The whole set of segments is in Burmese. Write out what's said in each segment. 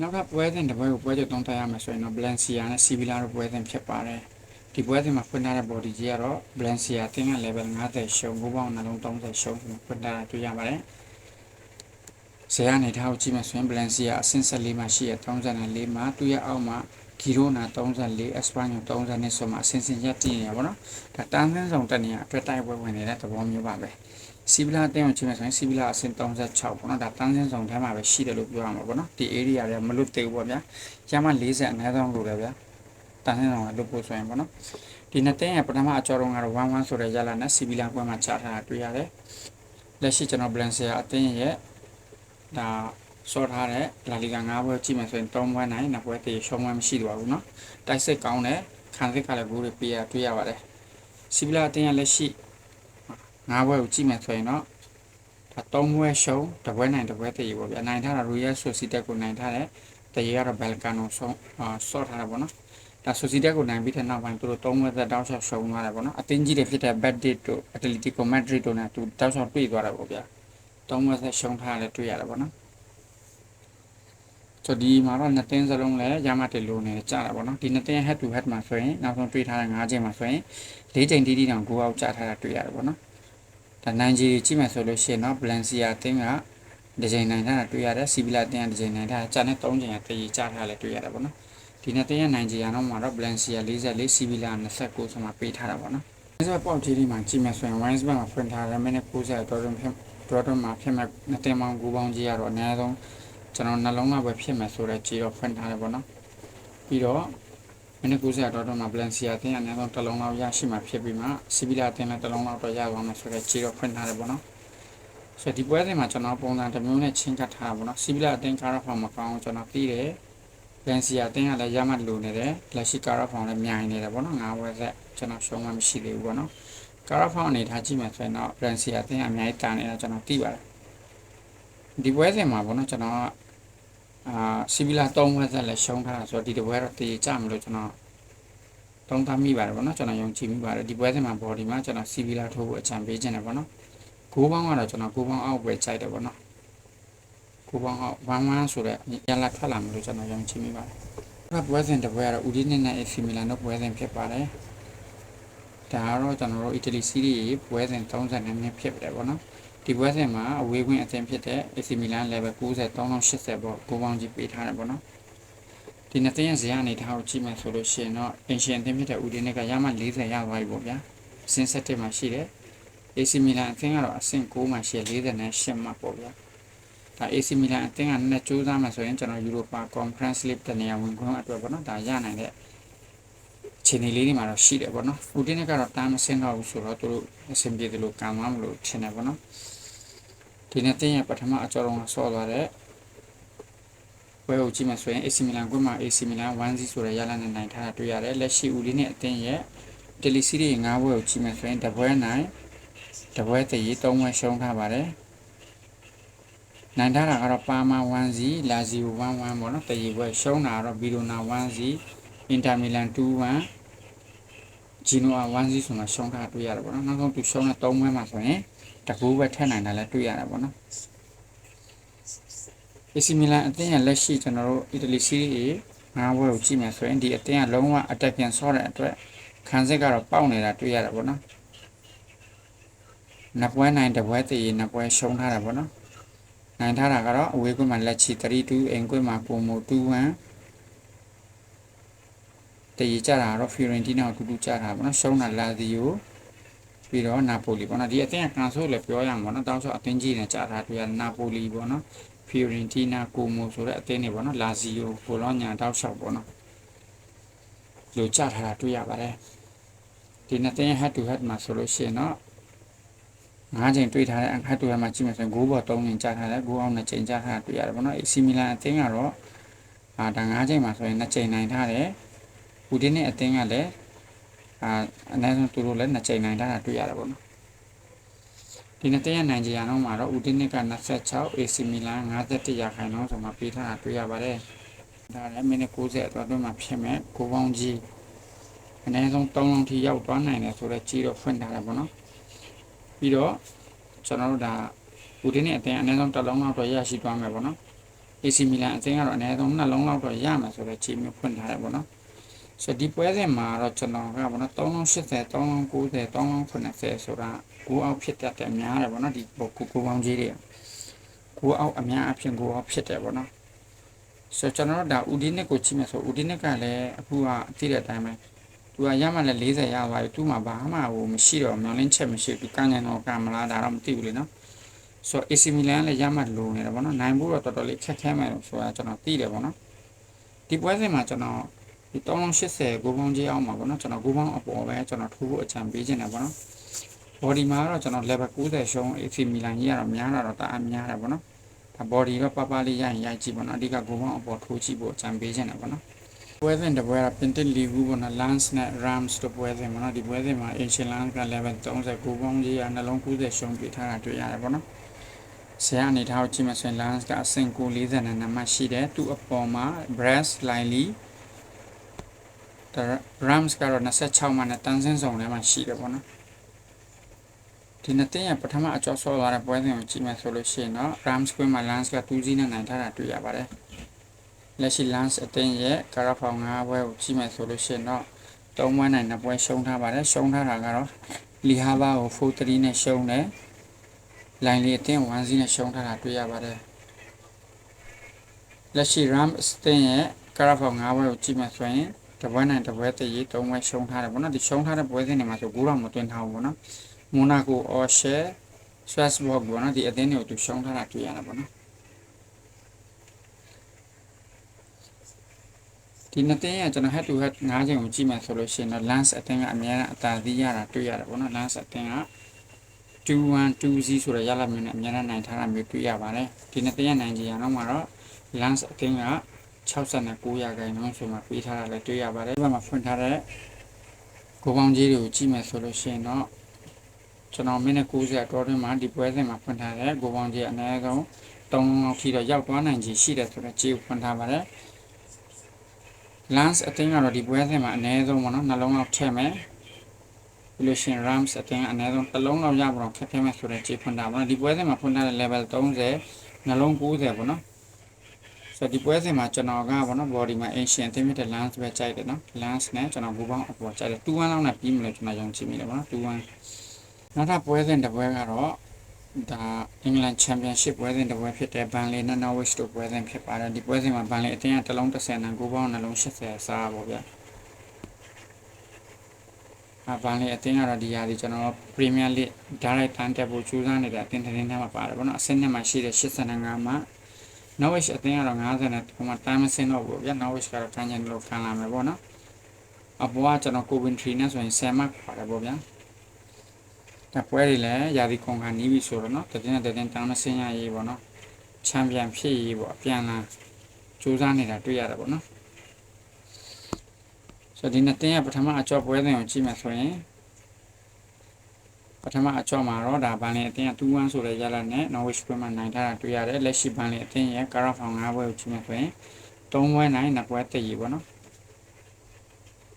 နောက်ကပွဲစဉ်တစ်ပွဲကိုပွဲချုပ်သုံးထားရမယ်ဆိုရင်တော့ Valencia နဲ့ Sevilla တို့ပွဲစဉ်ဖြစ်ပါတယ်ဒီပွဲစဉ်မှာဖွင့်ထားတဲ့ body ကြီးကတော့ Valencia အသင်းက level 50ရှုံးဘူးပေါင်းနှလုံး30ရှုံးပြီးဖွင့်ထားတာတွေ့ရပါတယ်ဇေယနေထားကိုကြည့်မယ်ဆိုရင် Valencia အဆင့်14မှာရှိရ34မှာသူ့ရဲ့အောက်မှာ Girona 34 Espanyol 30နဲ့ဆိုမှအဆင့်ဆင့်ရပ်တည်နေရပါတော့ဒါတန်းစင်းဆောင်တက်နေရအတွက်တိုက်ပွဲဝင်နေတဲ့သဘောမျိုးပါပဲ စီဗီလာအတင်းကိုကြည့်မယ်ဆိုရင်စီဗီလာအဆင့်36ပေါ့နော်ဒါတန်းစင်းဆောင်ထဲမှာပဲရှိတယ်လို့ပြောရမှာပေါ့နော်ဒီ area တွေကမလွတ်သေးဘူးပေါ့ဗျာရမ40အနည်းဆုံးလို့လည်းဗျာတန်းစင်းဆောင်ကလွတ်ဖို့ဆိုရင်ပေါ့နော်ဒီနှစ်တင်းရဲ့ပထမအကြောတုံးကတော့11ဆိုတဲ့ရလာနဲ့စီဗီလာပွဲမှာချထားတာတွေ့ရတယ်လက်ရှိကျွန်တော် Valencia အတင်းရဲ့ဒါစောထားတဲ့လာလီဂါ9ပွဲကြည့်မယ်ဆိုရင်3ပွဲနိုင်နှစ်ပွဲတည်ရှုံးပွဲမရှိတော့ဘူးเนาะတိုက်စစ်ကောင်းတယ်ခံစစ်ကလည်းဂိုးတွေပေးရတွေ့ရပါတယ်စီဗီလာအတင်းရဲ့လက်ရှိ 9ပွဲကိုကြည့်မယ်ဆိုရင်တော့ဒါ3ပွဲရှုံးတစ်ပွဲနိုင်တစ်ပွဲတည်ပေါ့ဗျာနိုင်ထားတာ Royal Sociedad ကိုနိုင်ထားတယ်တည်ရတော့ Balkano ဆုံးအာစောထားတာပေါ့နော်ဒါ Sociedad ကိုနိုင်ပြီးတဲ့နောက်ပိုင်းသူတို့3ပွဲသက်တောက်လျှောက်ရှုံးသွားတယ်ပေါ့နော်အတင်းကြီးတွေဖြစ်တဲ့ Betis တို့ Atletico Madrid တို့နဲ့သူတောက်လျှောက်တွေ့သွားတာပေါ့ဗျာ3ပွဲသက်ရှုံးထားတယ်တွေ့ရတယ်ပေါ့နော်ဆိုဒီမှာတော့နှစ်တင်းစလုံးလည်းရမတယ်လို့နေကြတာပေါ့နော်ဒီနှစ်တင်း head to head မှာဆိုရင်နောက်ဆုံးတွေ့ထားတဲ့၅ချိန်မှာဆိုရင်၄ချိန်တီးတီးတောင်ကိုအောက်ကျထားတာတွေ့ရတယ်ပေါ့နော် ဒါနိုင်ဂျီကြည့်မယ်ဆိုလို့ရှိရင်တော့ Valencia တင်းကဒီချိန်နိုင်ထားတာတွေ့ရတယ်စီဗီလာတင်းကဒီချိန်နိုင်ထားတာကျန်တဲ့၃ချိန်ကတည်ကျထားလည်းတွေ့ရတယ်ပေါ့နော်ဒီနှစ်တင်းရဲ့နိုင်ဂျီယာတော့မှာတော့ Valencia 44စီဗီလာ29ဆိုမှပေးထားတာပေါ့နော်ဒီဆိုပေါ့တီဒီမှာကြည့်မယ်ဆိုရင် Wines Bank မှာဖွင့်ထားတဲ့မိနစ်90တော်တော်ဖြစ်တော်တော်မှာဖြစ်မဲ့နှစ်တင်းပေါင်း9ပေါင်းကြီးကတော့အနည်းဆုံးကျွန်တော်နှလုံးသားပဲဖြစ်မယ်ဆိုတော့ကြည်တော့ဖွင့်ထားတယ်ပေါ့နော်ပြီးတော့ မိနစ်90တော်တော်မှာ Valencia အတင်းအနည်းဆုံးတစ်လုံးလောက်ရရှိမှဖြစ်ပြီးမှစီဗီလာအတင်းလည်းတစ်လုံးလောက်တော့ရသွားမယ်ဆိုတော့ကြည်တော့ဖွင့်ထားတယ်ပေါ့နော်ဆိုတော့ဒီပွဲစဉ်မှာကျွန်တော်ပုံစံတစ်မျိုးနဲ့ချင်းကပ်ထားတာပေါ့နော်စီဗီလာအတင်းကားရဖောင်မကောင်းကျွန်တော်သိတယ်ဗန်စီယာတင်းကလည်းရမှတ်လိုနေတယ်လက်ရှိကာရာဖောင်လည်းမြိုင်နေတယ်ပေါ့နော်ငါးဝက်ဆက်ကျွန်တော်ရှုံးမှမရှိသေးဘူးပေါ့နော်ကာရာဖောင်အနေထားကြည့်မှဆိုရင်တော့ဗန်စီယာတင်းကအများကြီးတာနေတာကျွန်တော်သိပါတယ်ဒီပွဲစဉ်မှာပေါ့နော်ကျွန်တော်ကအာစီဗီလာ3ဝက်ဆက်လည်းရှုံးထားတာဆိုတော့ဒီတပွဲတော့တည်ကြမလို့ကျွန်တော် တုံးသားမိပါတယ်ပေါ့နော်ကျွန်တော်ယုံကြည်မိပါတယ်ဒီပွဲစဉ်မှာ body မှာကျွန်တော်စီဗီလာထိုးဖို့အချံပေးခြင်းတယ်ပေါ့နော်ဂိုးပေါင်းကတော့ကျွန်တော်ဂိုးပေါင်းအောက်ပဲကြိုက်တယ်ပေါ့နော်ကိုပေါင်းအောင်ဝမ်းဝမ်းဆိုတဲ့ရလာထွက်လာမလို့ကျွန်တော်ယုံကြည်မိပါတယ်။အဲ့ပွဲစဉ်တစ်ပွဲကတော့ဦးဒီနစ်နဲ့ AC Milan တို့ပွဲစဉ်ဖြစ်ပါတယ်။ဒါကတော့ကျွန်တော်တို့ Italy Serie A ပွဲစဉ်30နှစ်ဖြစ်တယ်ပေါ့နော်။ဒီပွဲစဉ်မှာအဝေးကွင်းအသင်းဖြစ်တဲ့ AC Milan level 90 3080ပေါ့ကိုပေါင်းကြီးပေးထားတယ်ပေါ့နော်။ ဒီနှစ်သင်းရဲ့ဇယားအနေထားကိုကြည့်မယ်ဆိုလို့ရှိရင်တော့အင်ရှင်အသင်းဖြစ်တဲ့ဦးဒီနစ်ကရမှ40ရသွားပြီပေါ့ဗျာ။အဆင့်7မှာရှိတယ် AC Milan အသင်းကတော့အဆင့်9မှာရှိ48မှာပေါ့ဗျာ။ဒါ AC Milan အသင်းကနဲ့စူးစမ်းမှာဆိုရင်ကျွန်တော် Europa Conference League တနေရာဝင်ခွင့်အတွက်ပေါ့နော်ဒါရနိုင်တဲ့ခြေနေလေးတွေမှာတော့ရှိတယ်ပေါ့နော်။ဦးတင်းကတော့တားမစင်းတော့ဘူးဆိုတော့သူတို့အဆင်ပြေတယ်လို့ကံမမလို့ထင်တယ်ပေါ့နော်။ဒီနေ့တင်းရဲ့ပထမအကြောလုံးကဆော့သွားတဲ့ ဝဲကိုကြည့်မှဆိုရင် AC Milan ကွင်းမှာ AC Milan 1-0ဆိုတဲ့ရလနဲ့နိုင်ထားတာတွေ့ရတယ်။လက်ရှိဦးလေးနဲ့အသင်းရဲ့ Tele Series 9ဘွဲကိုကြည့်မှဆိုရင်တပွဲနိုင်တပွဲတည်3ဘွဲရှုံးထားပါတယ်။နိုင်ထားတာကတော့ပါမာ1စီလာဇီယို11ပေါ့နော်တရီဘွဲရှုံးတာကတော့ဘီရိုနာ1စီအင်တာမီလန်2-1ဂျီနိုအာ1စီဆိုမှရှုံးတာတွေ့ရတယ်ပေါ့နော်နောက်ဆုံးသူရှုံးတဲ့3ဘွဲမှာဆိုရင်တကူပဲထက်နိုင်တာလည်းတွေ့ရတယ်ပေါ့နော် AC Milan အသင်းရဲ့လက်ရှိကျွန်တော်တို့ Italy Serie A ငါးဘွဲကိုကြည့်မယ်ဆိုရင်ဒီအသင်းကလုံးဝအတက်ပြန်ဆော့တဲ့အတွက်ခံစစ်ကတော့ပေါက်နေတာတွေ့ရတယ်ပေါ့နော်နှစ်ပွဲနိုင်တစ်ပွဲတည်နှစ်ပွဲရှုံးထားတာပေါ့နော်နိုင်ထားတာကတော့အဝေးကွင်းမှာလက်ချီ32အိမ်ကွင်းမှာကိုမို21တည်ကြတာကတော့ Fiorentina ကိုတူတူကြတာပေါ့နော်ရှုံးတာလာဇီယိုပြီးတော့နာပိုလီပေါ့နော်ဒီအသင်းကကန်ဆိုလည်းပြောရမှာပေါ့နော်တောက်လျှောက်အသင်းကြီးနဲ့ကြတာတွေ့ရနာ ပိုလီပေါ့နော် Fiorentina ကိုမိုဆိုတဲ့အသင်းတွေပေါ့နော်လာဇီယိုဘိုလောညာတောက်လျှောက်ပေါ့နော်လိုကြထားတာတွေ့ရပါတယ်ဒီနှစ်သင်း head to head မှာဆိုလို့ရှိရင်တော့၅ချိန်တွေ့ထားတဲ့အခတ်တွေ့မှာကြည့်မယ်ဆိုရင်ဂိုးပေါ်၃ချိန်ကြားထားတယ်ဂိုးအောင်2ချိန်ကြားထားတာတွေ့ရတယ်ပေါ့နော် AC Milan အသင်းကတော့အာဒါ၅ချိန်မှာဆိုရင်2ချိန်နိုင်ထားတယ်ဦးတင်းနဲ့အသင်းကလည်းအာအနည်းဆုံးသူတို့လည်း2ချိန်နိုင်ထားတာတွေ့ရတယ်ပေါ့နော် ဒီနှစ်သင်းရဲ့နိုင်ကြရအောင်မှာတော့ဦးတင်းနဲ့က26 AC Milan 51ရာခိုင်နှုန်းဆိုမှပေးထားတာတွေ့ရပါတယ်ဒါလည်းမိနစ်90အတွင်းမှာဖြစ်မဲ့ကိုပေါင်းကြီးအနည်းဆုံး3လုံးထိရောက်သွားနိုင်တယ်ဆိုတော့ကြီးတော့ဖွင့်ထားတယ်ပေါ့နော်ပြီးတော့ကျွန်တော်တို့ဒါဦးတင်းနဲ့အတင်းအနည်းဆုံးတစ်လုံးလောက်တော့ရရှိသွားမယ်ပေါ့နော် AC Milan အသင်းကတော့အနည်းဆုံးနှလုံးလောက်တော့ရမှာဆိုတော့ခြေမျိုးဖွင့်ထားတယ်ပေါ့နော် ဆိုတော့ဒီပွဲစဉ်မှာတော့ကျွန်တော်ကပေါ့နော်3080 3090 3090ဆိုတာကိုအောက်ဖြစ်တတ်တယ်များတယ်ပေါ့နော်ဒီကိုကိုပေါင်းကြီးတွေကိုအောက်အများအဖြစ်ကိုအောက်ဖြစ်တယ်ပေါ့နော်ဆိုတော့ကျွန်တော်တို့ဒါဦးဒီနစ်ကိုကြည့်မယ်ဆိုဦးဒီနစ်ကလည်းအခုကသိတဲ့အတိုင်းပဲသူကရမှလည်း40ရသွားပြီသူ့မှာဘာမှဟိုမရှိတော့မျောလင်းချက်မရှိဘူးကန့်ညံတော့ကမလားဒါတော့မသိဘူးလေနော်ဆိုတော့ AC Milan လည်းရမှလိုနေတယ်ပေါ့နော်နိုင်ဖို့တော့တော်တော်လေးခက်ခဲမယ်လို့ဆိုတာကျွန်တော်သိတယ်ပေါ့နော်ဒီပွဲစဉ်မှာကျွန်တော် ဒီ3080ကိုပေါင်းကြီးအောင်မှာပေါ့နော်ကျွန်တော်ကိုပေါင်းအပေါ်ပဲကျွန်တော်ထိုးဖို့အကြံပေးခြင်းတယ်ပေါ့နော် body မှာတော့ကျွန်တော် level 90ရှုံး AC Milan ကြီးကတော့များတာတော့တအားများတယ်ပေါ့နော်ဒါ body တော့ပပလေးရရင်ရိုက်ကြည့်ပေါ့နော်အဓိကကိုပေါင်းအပေါ်ထိုးကြည့်ဖို့အကြံပေးခြင်းတယ်ပေါ့နော်ပွဲစဉ်တစ်ပွဲကပင်တစ်လီဘူးပေါ့နော် Lance နဲ့ Rams တို့ပွဲစဉ်ပေါ့နော်ဒီပွဲစဉ်မှာ Ancient Lance က level 39ပေါင်းကြီးကနှလုံး90ရှုံးပြထားတာတွေ့ရတယ်ပေါ့နော်ဆရာအနေထားကိုကြည့်မှဆိုရင် Lance ကအဆင့်940နဲ့နံပါတ်ရှိတယ်သူ့အပေါ်မှာ Brass Lively ဒါ Rams ကတော့26မှာနဲ့တန်းစင်းဆောင်ထဲမှာရှိတယ်ပေါ့နော်ဒီနှစ်တင်းရပထမအကျော်ဆော့သွားတဲ့ပွဲစဉ်ကိုကြည့်မယ်ဆိုလို့ရှိရင်တော့ Rams Queen မှာ Lance က2စီးနဲ့နိုင်ထားတာတွေ့ရပါတယ်လက်ရှိ Lance အတင်းရဲ့ကာရာဖောင်5ဘွဲကိုကြည့်မယ်ဆိုလို့ရှိရင်တော့3ဘွဲနိုင်တဲ့ပွဲရှုံးထားပါတယ်ရှုံးထားတာကတော့လီဟာဘာကို4-3နဲ့ရှုံးတယ်လိုင်းလီအတင်း1စီးနဲ့ရှုံးထားတာတွေ့ရပါတယ်လက်ရှိ Rams အတင်းရဲ့ကာရာဖောင်5ဘွဲကိုကြည့်မယ်ဆိုရင် တပွဲနိုင်တပွဲတည်3ပွဲရှုံးထားတယ်ပေါ့နော်ဒီရှုံးထားတဲ့ပွဲစဉ်တွေမှာဆိုဂိုးတော့မတွင်းထားဘူးပေါ့နော်မိုနာကိုအော်ရှယ်ဆွတ်ဘော့ပေါ့နော်ဒီအသင်းတွေကိုသူရှုံးထားတာတွေ့ရတာပေါ့နော်ဒီနှစ်သင်းကကျွန်တော် head to head ၅ချိန်ကိုကြည့်မယ်ဆိုလို့ရှိရင်တော့ lance အသင်းကအများအားအသာသီးရတာတွေ့ရတယ်ပေါ့နော် lance အသင်းက2120ဆိုတဲ့ရလမျိုးနဲ့အများအားနိုင်ထားတာမျိုးတွေ့ရပါတယ်ဒီနှစ်သင်းရဲ့နိုင်ကြရအောင်မှာတော့ lance အသင်းက 69ရာခိုင်နှုန်းဆိုမှပေးထားတာလည်းတွေ့ရပါတယ်ဒီဘက်မှာဖွင့်ထားတဲ့ကိုပေါင်းကြီးတွေကိုကြည့်မယ်ဆိုလို့ရှိရင်တော့ကျွန်တော်မိနစ်90အတော်တွင်းမှာဒီပွဲစဉ်မှာဖွင့်ထားတဲ့ကိုပေါင်းကြီးအနည်းဆုံး3လောက်ထိတော့ရောက်သွားနိုင်ခြေရှိတယ်ဆိုတော့ကြေးကိုဖွင့်ထားပါတယ် lance အတင်းကတော့ဒီပွဲစဉ်မှာအနည်းဆုံးပေါ့နော်နှလုံးလောက်ထည့်မယ်ပြီးလို့ရှိရင် rams အတင်းအနည်းဆုံးတစ်လုံးလောက်ရပါတော့ခက်ခဲမယ်ဆိုတော့ကြေးဖွင့်ထားပါတော့ဒီပွဲစဉ်မှာဖွင့်ထားတဲ့ level 30နှလုံး90ပေါ့နော် ဆိုတော့ဒီပွဲစဉ်မှာကျွန်တော်ကဘောနော် body မှာ ancient သိမြတဲ့ lance ပဲကြိုက်တယ်နော် lance နဲ့ကျွန်တော်ဘူပေါင်းအပေါ်ကြိုက်တယ်2-1လောက်နဲ့ပြီးမလို့ကျွန်တော်ယုံကြည်မိတယ်ဘောနော်2-1နောက်ထပ်ပွဲစဉ်တစ်ပွဲကတော့ဒါအင်္ဂလန်ချန်ပီယံရှစ်ပွဲစဉ်တစ်ပွဲဖြစ်တဲ့ဘန်လီနဲ့နော်ဝစ်တို့ပွဲစဉ်ဖြစ်ပါတယ်ဒီပွဲစဉ်မှာဘန်လီအတင်းကတစ်လုံး30နဲ့9ပေါင်းနှလုံး80စားပါဗျာအဘန်လီအတင်းကတော့ဒီဟာဒီကျွန်တော်ပရီးမီယာလိဒါရိုက်တန်တက်ဖို့ကြိုးစားနေတဲ့အတင်းတင်းထဲမှာပါတယ်ဗောနော်အဆင့်နှစ်မှာရှိတဲ့85မှာ Norwich အသင်းကတော့90နဲ့ဟိုမှာတိုင်းမစင်းတော့ဘူးဗျာ Norwich ကတော့တန်းချင်လို့ခံလာမယ်ပေါ့နော်အပေါ်ကကျွန်တော် Coventry နဲ့ဆိုရင်10မှတ်ပါတယ်ပေါ့ဗျာဒါပွဲတွေလည်းယာဒီကွန်ခါနီးပြီဆိုတော့နော်တတင်းနဲ့တတင်းတန်းမစင်းရရေးပေါ့နော်ချန်ပီယံဖြစ်ရေးပေါ့အပြန်လာစူးစမ်းနေတာတွေ့ရတယ်ပေါ့နော်ဆိုတော့ဒီနှစ်တင်းကပထမအကြောပွဲစဉ်ကိုကြည့်မယ်ဆိုရင် ပထမအချော့မှာတော့ဒါဘန်လင်အတင်းက2-1ဆိုတဲ့ရလနဲ့ Norwich ပွဲမှာနိုင်ထားတာတွေ့ရတယ်လက်ရှိဘန်လင်အတင်းရဲ့ကာရာဖောင်5ပွဲကိုကြည့်မယ်ဆိုရင်3ပွဲနိုင်2ပွဲတည်ရပေါ့နော်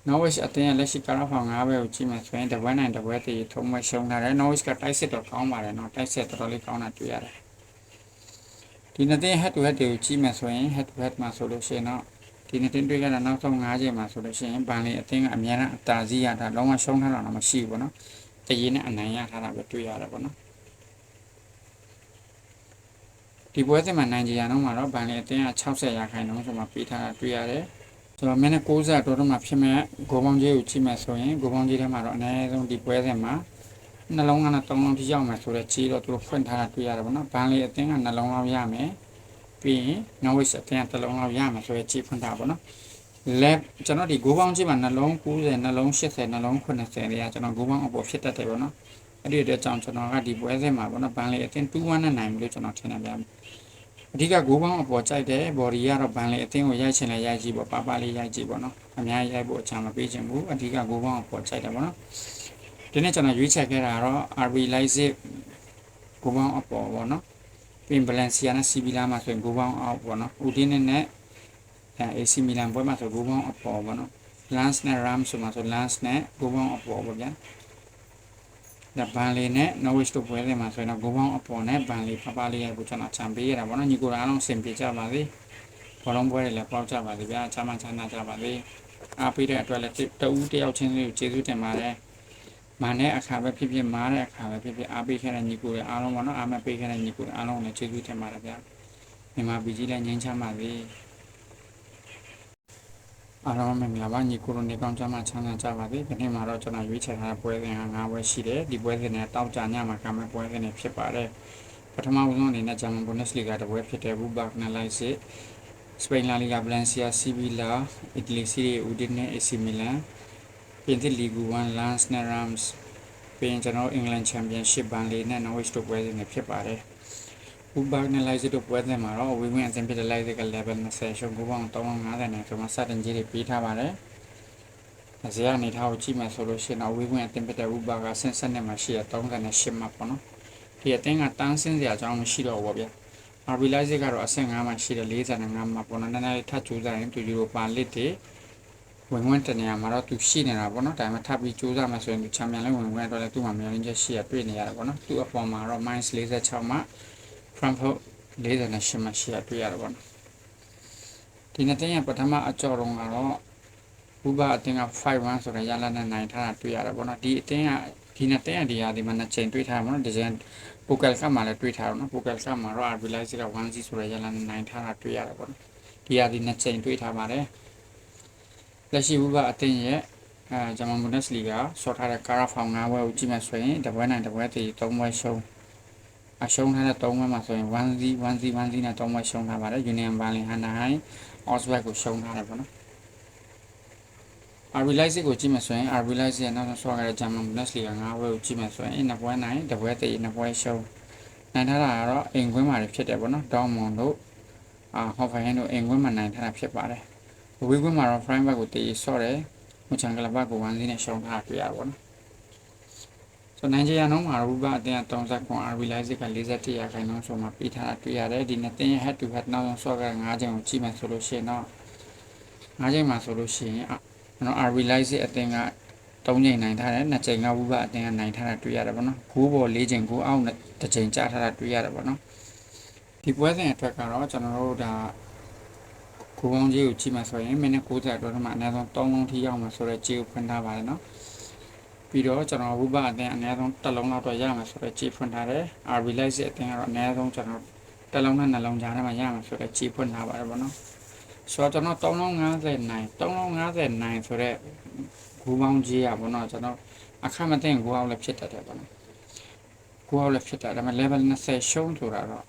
Norwich အတင်းရဲ့လက်ရှိကာရာဖောင်5ပွဲကိုကြည့်မယ်ဆိုရင်တပွဲနိုင်တပွဲတည်ထုံးပွဲရှုံးထားတယ် Norwich ကတိုက်စစ်တော့ကောင်းပါတယ်နော်တိုက်စစ်တော်တော်လေးကောင်းတာတွေ့ရတယ်ဒီနှစ်တင်း head to head တွေကိုကြည့်မယ်ဆိုရင် head to head မှာဆိုလို့ရှိရင်တော့ဒီနှစ်တင်းတွေ့ခဲ့တာနောက်ဆုံး5ချိန်မှာဆိုလို့ရှိရင်ဘန်လင်အတင်းကအများအားအသာစီးရတာလုံးဝရှုံးထားတာတော့မရှိဘူးပေါ့နော် တရေနဲ့အနိုင်ရထားတာပဲတွေ့ရတယ်ပေါ့နော်ဒီပွဲစဉ်မှာနိုင်ကြရအောင်မှာတော့ဗန်လီအတင်းက60ရာခိုင်နှုန်းဆိုမှပေးထားတာတွေ့ရတယ်ဆိုတော့မင်းနဲ့60အတော်တော့မှဖြစ်မဲ့ဂိုပေါင်းကြီးကိုချိန်မဲ့ဆိုရင်ဂိုပေါင်းကြီးထဲမှာတော့အနည်းဆုံးဒီပွဲစဉ်မှာနှလုံးကနဲ့3လုံးထိရောက်မယ်ဆိုတော့ကြီးတော့သူတို့ဖွင့်ထားတာတွေ့ရတယ်ပေါ့နော်ဗန်လီအတင်းကနှလုံးလောက်ရမယ်ပြီးရင် Norwich အတင်းကတစ်လုံးလောက်ရမယ်ဆိုတော့ကြီးဖွင့်တာပေါ့နော် လက်ကျွန်တော်ဒီဂိုးပေါင်းချင်းမှာနှလုံး90နှလုံး80နှလုံး90တွေကကျွန်တော်ဂိုးပေါင်းအပေါ်ဖြစ်တတ်တယ်ပေါ့နော်အဲ့ဒီအတွက်ကြောင့်ကျွန်တော်ကဒီပွဲစဉ်မှာပေါ့နော်ဘန်လေအတင်း2-1နဲ့နိုင်ပြီလို့ကျွန်တော်ထင်တယ်ဗျာအဓိကဂိုးပေါင်းအပေါ်ကြိုက်တယ်ဘော်ဒီကတော့ဘန်လေအတင်းကိုရိုက်ချင်လဲရိုက်ကြည့်ပေါ့ပါပါလေးရိုက်ကြည့်ပေါ့နော်အများကြီးရိုက်ဖို့အချမ်းမပေးချင်ဘူးအဓိကဂိုးပေါင်းအပေါ်ကြိုက်တယ်ပေါ့နော်ဒီနေ့ကျွန်တော်ရွေးချယ်ခဲ့တာကတော့ RB Leipzig ဂိုးပေါင်းအပေါ်ပေါ့နော်ပြင်ဘလန်စီယာနဲ့စီဗီလာမှာဆိုရင်ဂိုးပေါင်းအောက်ပေါ့နော်ဦးတင်းနဲ့ အဲ AC Milan ပွဲမှာဆိုဂိုးပေါင်းအပေါ်ပေါ့နော် Lance နဲ့ Ram ဆိုမှာဆို Lance နဲ့ဂိုးပေါင်းအပေါ်ပေါ့ဗျာဒါဘန်လေးနဲ့ Norwich တို့ပွဲစဉ်မှာဆိုရင်တော့ဂိုးပေါင်းအပေါ်နဲ့ဘန်လေးဖပလေးရဲ့ကိုကျွန်တော်ချန်ပေးရတာပေါ့နော်ညီကိုအားလုံးအဆင်ပြေကြပါစေဘောလုံးပွဲတွေလည်းပေါက်ကြပါစေဗျာချမ်းမချမ်းသာကြပါစေအားပေးတဲ့အတွက်လည်းတဦးတယောက်ချင်းစီကိုကျေးဇူးတင်ပါတယ်မာနဲ့အခါပဲဖြစ်ဖြစ်မားတဲ့အခါပဲဖြစ်ဖြစ်အားပေးခဲ့တဲ့ညီကိုတွေအားလုံးပေါ့နော်အားမပေးခဲ့တဲ့ညီကိုတွေအားလုံးလည်းကျေးဇူးတင်ပါတယ်ဗျာမြန်မာပြည်ကြီးလည်းငြိမ်းချမ်းပါစေ အားလုံးမင်္ဂလာပါညီကိုတို့နေကောင်းကြမှာချမ်းသာကြပါစေဒီနေ့မှာတော့ကျွန်တော်ရွေးချယ်ထားတဲ့ပွဲစဉ်က၅ပွဲရှိတယ်ဒီပွဲစဉ်နဲ့တောက်ကြညမှာကမဲ့ပွဲစဉ်တွေဖြစ်ပါတယ်ပထမဦးဆုံးအနေနဲ့ဂျာမန်ဘွန်ဒက်စ်လီဂါတပွဲဖြစ်တဲ့ဘူဘတ်နယ်လိုက်စစ်စပိန်လာလီဂါဗလန်စီယာစီဗီလာအီတလီစီရီဦးဒင်းနဲ့အေစီမီလန်ပြင်သစ်လီဂူ1လန်စ်နဲ့ရမ်စ်ပြင်ကျွန်တော်အင်္ဂလန်ချန်ပီယံရှစ်ဘန်လီနဲ့နော်ဝစ်တို့ပွဲစဉ်တွေဖြစ်ပါတယ် ဘူဘတ်နယ်လိုက်စစ်တို့ပွဲစဉ်မှာတော့ဝီဝင်းအသင်းဖြစ်တဲ့လိုက်စစ်က level 20ရှုံးဘူးပေါင်း350နဲ့ကျွန်တော်စတင်ကြီးတွေပေးထားပါတယ်။ဇေယအနေထားကိုကြည့်မယ်ဆိုလို့ရှိရင်တော့ဝေးဝင်အတင်ပတဲ့ဥပါကဆင်းဆက်နဲ့မှရှိရ38မှပေါ့နော်။ဒီအတင်းကတန်းစင်းစရာအကြောင်းမရှိတော့ဘူးဗျာ။ RB Leipzig ကတော့အဆင့်5မှရှိတယ်45မှပေါ့နော်။နည်းနည်းထပ်ကြိုးစားရင်သူယူရိုပါလစ်တွေဝင်ဝင်တနေရာမှာတော့သူရှိနေတာပေါ့နော်။ဒါပေမဲ့ထပ်ပြီးကြိုးစားမှဆိုရင်သူချန်ပီယံလည်းဝင်ဝင်တော့လည်းသူ့မှာမြန်ရင်းချက်ရှိရတွေ့နေရတယ်ပေါ့နော်။သူ့အပေါ်မှာတော့ -46 မှ Frankfurt 48မှရှိရတွေ့ရတယ်ပေါ့နော်။ဒီနေ့တင်ပထမအကြော်တော့ကတော့ဘူဘာအတင်းက5-1ဆိုတဲ့ရလာနဲ့နိုင်ထားတာတွေ့ရတယ်ပေါ့နော်ဒီအတင်းကဒီနှစ်တင်းကဒီဟာဒီမှာနှစ်ချိန်တွေ့ထားမှာနော်ဒီချိန်ပိုကယ်ကမှာလည်းတွေ့ထားတော့နော်ပိုကယ်ကမှာတော့ RB Live က1-0ဆိုတဲ့ရလာနဲ့နိုင်ထားတာတွေ့ရတယ်ပေါ့နော်ဒီဟာဒီနှစ်ချိန်တွေ့ထားပါတယ်လက်ရှိဘူဘာအတင်းရဲ့အဲဂျမန်ဘွန်ဒက်စ်လီဂါဆော့ထားတဲ့ကာရာဖောင်9ဘွဲကိုကြည့်မှဆိုရင်တပွဲနိုင်တပွဲတည်3ဘွဲရှုံး အရှုံးထားတဲ့3ဘွဲမှာဆိုရင်1-0 1-0 1-0နဲ့3ဘွဲရှုံးထားပါတယ် Union Berlin Hanheim Augsburg ကိုရှုံးထားတယ်ပေါ့နော် RB Leipzig ကိုကြည့်မယ်ဆိုရင် RB Leipzig ရဲ့နောက်ဆုံးဆွာခဲ့တဲ့ German Bundesliga 5ဘွဲကိုကြည့်မယ်ဆိုရင်နှစ်ပွဲနိုင်တစ်ပွဲတည်နှစ်ပွဲရှုံးနိုင်ထားတာကတော့အိမ်ကွင်းမှာဖြစ်တယ်ပေါ့နော်ဒေါမွန်တို့အာဟော့ဖဟန်တို့အိမ်ကွင်းမှာနိုင်ထားတာဖြစ်ပါတယ်ဝေးကွင်းမှာတော့ Frankfurt ကိုတည်ဆော့တယ်မချန်ကလဘကို1စီးနဲ့ရှုံးထားတွေ့ရပါတော့ ဆိုနိုင်ဂျီယာနှုန်းမှာရူဘအတင်း30ခွန် RB Leipzig က41ရာခိုင်နှုန်းဆိုမှပြီးထားတာတွေ့ရတယ်ဒီနှစ်တင်းရဲ့ head to head နောက်ဆုံးဆော့ခဲ့5ချိန်ကိုကြည့်မယ်ဆိုလို့ရှိရင်တော့5ချိန်မှာဆိုလို့ရှိရင်နော် RB Live အတင်းက3ချိန်နိုင်ထားတယ်2ချိန်ကဝုဘအတင်းကနိုင်ထားတာတွေ့ရတယ်ပေါ့နော်9ပေါ်4ချိန်9အောက်တစ်ချိန်ကြားထားတာတွေ့ရတယ်ပေါ့နော်ဒီပွဲစဉ်အတွက်ကတော့ကျွန်တော်တို့ဒါကိုကောင်းကြီးကိုကြည့်မှဆိုရင်မိနစ်90အတွက်မှအနည်းဆုံး3လုံးထိရောက်မှဆိုတော့ကြေးကိုဖွင့်ထားပါတယ်နော် ပြီးတော့ကျွန်တော်ဝုဘအတင်းအနည်းဆုံးတစ်လုံးလောက်တော့ရမှာဆိုတော့ကြေးဖွင့်ထားတယ် RB Live အတင်းကတော့အနည်းဆုံးကျွန်တော်တစ်လုံးနဲ့နှလုံးကြားထဲမှာရမှာဆိုတော့ကြေးဖွင့်ထားပါတယ်ပေါ့နော်ဆိုတော့ကျွန်တော်350နိုင်350နိုင်ဆိုတော့ဂူပေါင်းကြီးရပါတော့ကျွန်တော်အခမသိဂူအောင်လည်းဖြစ်တတ်တယ်ပေါ့နော်ဂူအောင်လည်းဖြစ်တတ်တယ်ဒါပေမဲ့ level 20ရှုံးဆိုတာတော့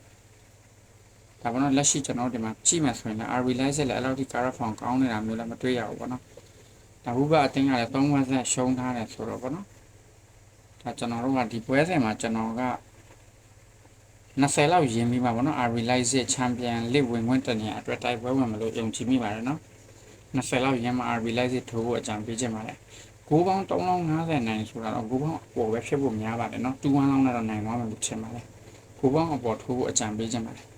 ဒါပေါ့နော်လက်ရှိကျွန်တော်ဒီမှာကြည့်မှဆိုရင်လည်း RB license လည်းအဲ့လောက်ထိ cara form ကောင်းနေတာမျိုးလည်းမတွေ့ရဘူးပေါ့နော် ဒါဘုဘအတင်းကလည်း350ရှုံးထားတယ်ဆိုတော့ပေါ့နော်ဒါကျွန်တော်တို့ကဒီပွဲစဉ်မှာကျွန်တော်က20လောက်ရင်းပြီးပါဗောနော် RB Live Champion League ဝင်ခွင့်တနေအတွက်တိုက်ပွဲဝင်မလို့ယုံကြည်မိပါတယ်နော်20လောက်ရင်းမှာ RB Live ထိုးဖို့အကြံပေးချင်ပါတယ်ကိုပေါင်း350နိုင်ဆိုတာတော့ကိုပေါင်းအပေါ်ပဲဖြစ်ဖို့များပါတယ်နော်2-1လောက်နဲ့တော့နိုင်သွားမယ်လို့ထင်ပါတယ်ကိုပေါင်းအပေါ်ထိုးဖို့အကြံပေးချင်ပါတယ်